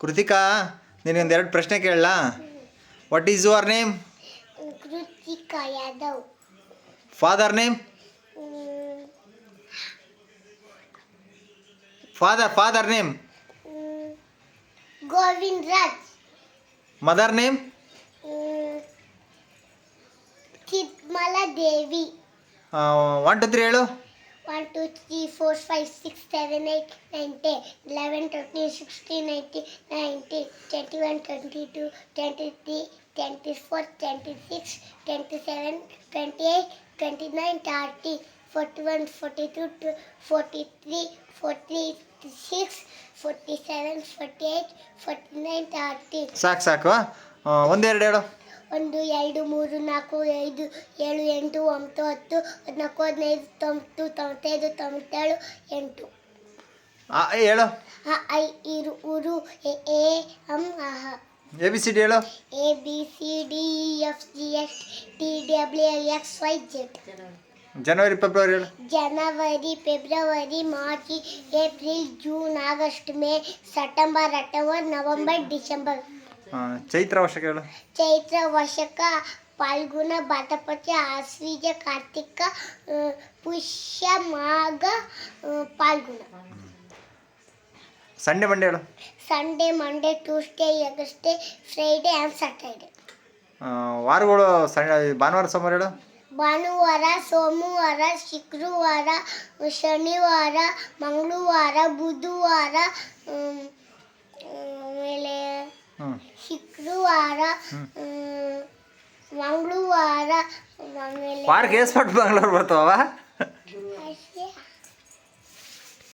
ಕೃತಿಕಾ ನಿನಗೊಂದು ಎರಡು ಪ್ರಶ್ನೆ ಕೇಳಲಾ? What is your name Kritika Yadav. Father name father father name Govind Raj. Mother name Kitmala Devi. One two three ಹೇಳು. One two three four five six seven eight nine ten eleven twenty sixteen nineteen nineteen twenty one twenty two twenty three twenty four twenty six twenty seven twenty eight twenty nine thirty forty one forty two two forty three forty six forty seven forty eight forty nine thirty ಸಾಕು ಸಾಕು ಒಂದೆರಡು ಹೇಳು. ಒಂದು ಎರಡು ಮೂರು ನಾಲ್ಕು ಐದು ಏಳು ಎಂಟು ಒಂಬತ್ತು ಹತ್ತು ಹದಿನಾಲ್ಕು ಹದಿನೈದು ತೊಂಬತ್ತು ತೊಂಬತ್ತೈದು ತೊಂಬತ್ತೇಳು ಎಂಟು. ಆ, ಹೇಳು. ಅ ಐ ಇರು ಉರು ಎ ಎ ಎಂ ಅಹ ಎ ಬಿ ಸಿ ಡಿ ಹೇಳು. A B C D E F G S T W X Y Z January February ಹೇಳು. January February March April June August May September October November December. Chaitra ವರ್ಷಕ್ಕೆ ಹೇಳು. ಚೈತ್ರ ವಶಕ ಫಾಲ್ಗುಣ ಭಾದ್ರಪದ ಆಶ್ವೀಜ ಕಾರ್ತಿಕ ಪುಷ್ಯ ಮಾಘ Phalguna Sunday Monday ಹೇಳು. Sunday Monday Tuesday Wednesday Friday and Saturday. ವಾರಗಳು Sunday ಭಾನುವಾರ ಸೋಮವಾರ ಹೇಳು. ಭಾನುವಾರ ಸೋಮವಾರ ಶುಕ್ರವಾರ ಶನಿವಾರ ಮಂಗಳವಾರ ಬುಧವಾರ ಆಮೇಲೆ ಶುಕ್ರವಾರ ಮಂಗಳವಾರ ಆಮೇಲೆ ವಾರಕ್ಕೆ ಏಸ್ಪಟ್ಟು ಬಂಗ್ಳೂರು ಬರ್ತಾವ